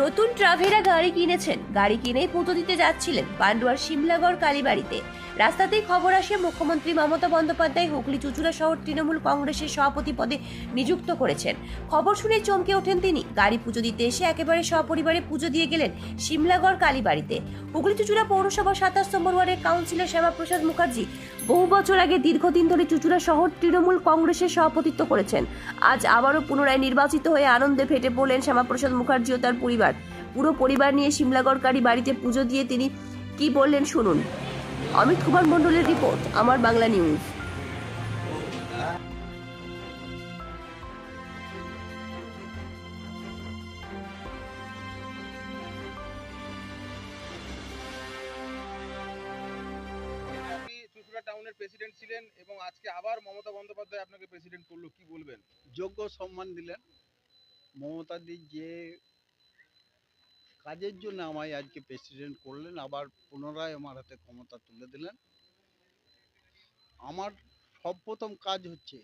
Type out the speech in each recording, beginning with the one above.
নতুন ট্রাভেরা গাড়ি কিনেছেন। গাড়ি কিনেই পুজো দিতে যাচ্ছিলেন পান্ডুয়ার শিমলাগড় কালীবাড়িতে। রাস্তাতেই খবর আসে, মুখ্যমন্ত্রী মমতা বন্দ্যোপাধ্যায় হুগলি চুচুড়া শহর তৃণমূল কংগ্রেসের সভাপতি পদে নিযুক্ত করেছেন। খবর শুনে চমকে ওঠেন তিনি। গাড়ি পুজো দিতে এসে একেবারে সপরিবারে পুজো দিয়ে গেলেন সিমলাগড় কালীবাড়িতে। হুগলি চুচুড়া পৌরসভা সাতাশ নম্বর ওয়ার্ডের কাউন্সিলর শ্যামাপ্রসাদ মুখার্জি বহু বছর আগে দীর্ঘদিন ধরে চুচুড়া শহর তৃণমূল কংগ্রেসের সভাপতিত্ব করেছেন। আজ আবারও পুনরায় নির্বাচিত হয়ে আনন্দে ফেটে পড়লেন শ্যামাপ্রসাদ মুখার্জি ও তার পরিবার। পুরো পরিবার নিয়ে সিমলাগড়কারী বাড়িতে পুজো দিয়ে তিনি কি বললেন শুনুন। অমিত কুমার মণ্ডলের রিপোর্ট আমার বাংলা নিউজ। টাউনের প্রেসিডেন্ট ছিলেন এবং আজকে আবার মমতা বন্দ্যোপাধ্যায় আপনাকে প্রেসিডেন্ট করল কি বলবেন? যোগ্য সম্মান দিলেন। মমতাদি যে কাজের জন্য আমায় আজকে প্রেসিডেন্ট করলেন, আবার পুনরায় আমার হাতে ক্ষমতা তুলে দিলেন। আমার সব প্রথম কাজ হচ্ছে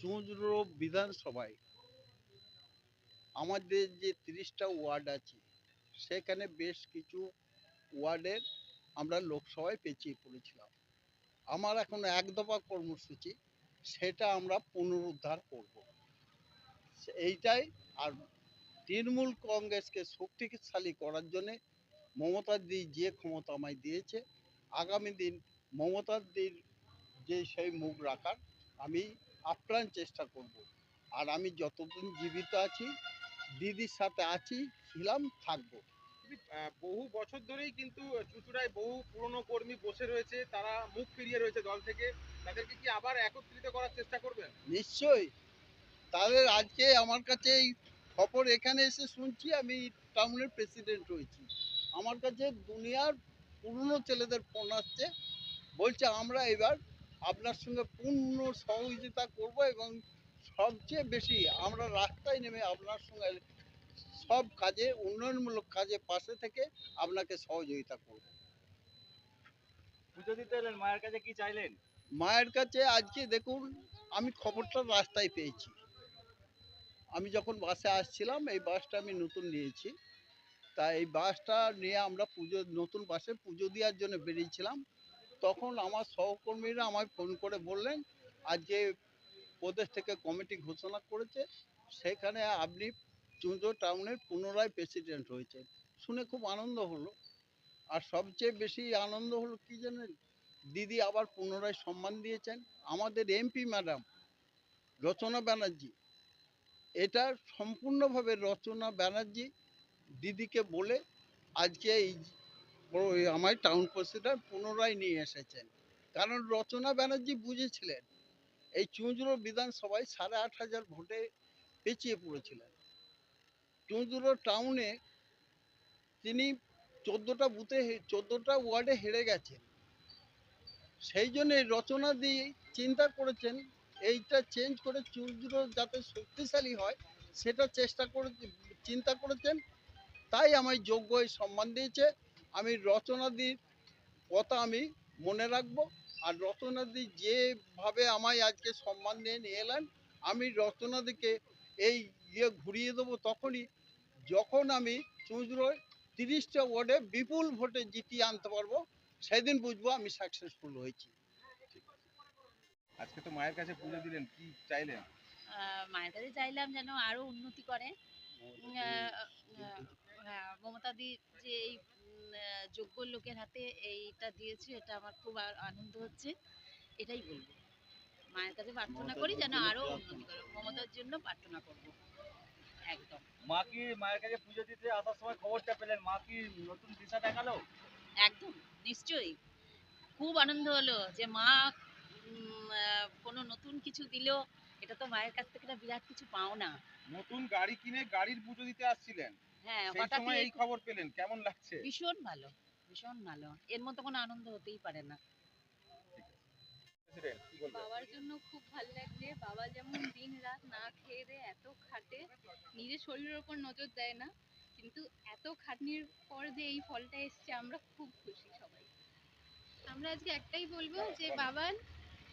চুঁচড়ো বিধানসভায় আমাদের যে তিরিশটা ওয়ার্ড আছে, সেখানে বেশ কিছু ওয়ার্ডের আমরা লোকসভায় পেঁচিয়ে পড়েছিলাম। আমার এখন এক দফা কর্মসূচি, সেটা আমরা পুনরুদ্ধার করব। এইটাই আর তৃণমূল কংগ্রেসকে শক্তিশালী করার জন্য মমতাদি যে ক্ষমতা আমায় দিয়েছে আগামী দিন মমতাদির যে সেই মুখ রাখার আমি আপ্রাণ চেষ্টা করব। আর আমি যতদিন জীবিত আছি দিদির সাথে আছি ছিলাম থাকব। বহু বছর ধরেই কিন্তু চুঁচুড়ায় বহু পুরনো কর্মী বসে রয়েছে তারা মুখ ফিরিয়ে রয়েছে দল থেকে। তাদেরকে কি আবার একত্রিত করার চেষ্টা করবেন নিশ্চয়ই। তাদের আজকে আমার কাছে এই খবর এখানে এসে শুনছি আমি টাউনের প্রেসিডেন্ট হয়েছি। আমার কাছে দুনিয়ার পুরনো ছেলেদের ফোন আসছে বলছে আমরা এবার আপনার সঙ্গে পূর্ণ সহযোগিতা করব এবং সবচেয়ে বেশি আমরা রাস্তায় নেমে আপনার সঙ্গে সব কাজে উন্নয়নমূলক কাজে পাশে থেকে আপনাকে সহযোগিতা করব। পুজো দিতে এলেন মায়ের কাছে কি চাইলেন? মায়ের কাছে আজকে দেখুন আমি খবরটা রাস্তায় পেয়েছি। আমি যখন বাসে আসছিলাম, এই বাসটা আমি নতুন নিয়েছি। তা এই বাসটা নিয়ে আমরা পুজো, নতুন বাসে পুজো দেওয়ার জন্য বেরিয়েছিলাম। তখন আমার সহকর্মীরা আমায় ফোন করে বললেন, আজকে প্রদেশ থেকে কমিটি ঘোষণা করেছে, সেখানে আপনি চুঁজো টাউনের পুনরায় প্রেসিডেন্ট হয়েছেন। শুনে খুব আনন্দ হলো। আর সবচেয়ে বেশি আনন্দ হলো কি জানেন? দিদি আবার পুনরায় সম্মান দিয়েছেন। আমাদের এমপি ম্যাডাম রচনা ব্যানার্জি এটা সম্পূর্ণভাবে রচনা ব্যানার্জি দিদিকে বলে আজকে এই আমায় টাউন প্রেসিডেন্ট পুনরায় নিয়ে এসেছেন। কারণ রচনা ব্যানার্জি বুঝেছিলেন, এই চুঁচুড়ো বিধানসভায় সাড়ে আট হাজার ভোটে পেঁচিয়ে পড়েছিলেন। চুঁচুড়ো টাউনে তিনি চোদ্দোটা বুথে চোদ্দোটা ওয়ার্ডে হেরে গেছেন। সেই জন্য রচনা দিয়ে চিন্তা করেছেন এইটা চেঞ্জ করে চুলগুলো যাতে শক্তিশালী হয়, সেটা চেষ্টা করে, চিন্তা করেছেন। তাই আমায় যোগ্য এই সম্মান দিয়েছে। আমি রচনাদির কথা আমি মনে রাখব। আর রচনাদি যেভাবে আমায় আজকে সম্মান দিয়ে নিয়ে এলেন, আমি রচনাদিকে এই ইয়ে ঘুরিয়ে দেবো তখনই, যখন আমি চুঁচড়োয় তিরিশটা ওয়ার্ডে বিপুল ভোটে জিতিয়ে আনতে পারব, সেদিন বুঝব আমি সাকসেসফুল হয়েছি। আজকে তো মায়ের কাছে পুজো দিলেন কি চাইলেন? মায়ের কাছে চাইলাম যেন আরও উন্নতি করে। হ্যাঁ, মমতাদি যে এই যোগ্য লোকের হাতে এইটা দিয়েছে এটা আমার খুব আনন্দ হচ্ছে। এটাই বলব। মায়ের কাছে প্রার্থনা করি যেন আরও উন্নতি করে মমতার জন্য প্রার্থনা করব। একদম। মা কি মায়ের কাছে পুজো দিতে আসার সময় খবরটা পেলেন? মা কি নতুন দিশা দেখাল? একদম নিশ্চয়ই। খুব আনন্দ হলো যে মা কোনো নতুন কিছু দিলো এটা তো মায়ের কাছ থেকে বিরাট কিছু পাও না। নতুন গাড়ি কিনে গাড়ির পুজো দিতে আসছিলেন। হ্যাঁ হঠাৎ এই খবর পেলেন। কেমন লাগছে? ভীষণ ভালো ভীষণ ভালো। এর মতো কোনো আনন্দ হতেই পারে না। বাবার জন্য খুব ভালো লাগছে। বাবা যেমন দিন রাত না খেয়ে দেয়ে এত খাটে। নিজের শরীরের ওপর নজর দেয় না। কিন্তু এত খাটনির পর যে এই ফলটা এসছে আমরা খুব খুশি সবাই। আমরা আজকে একটাই বলব যে Baban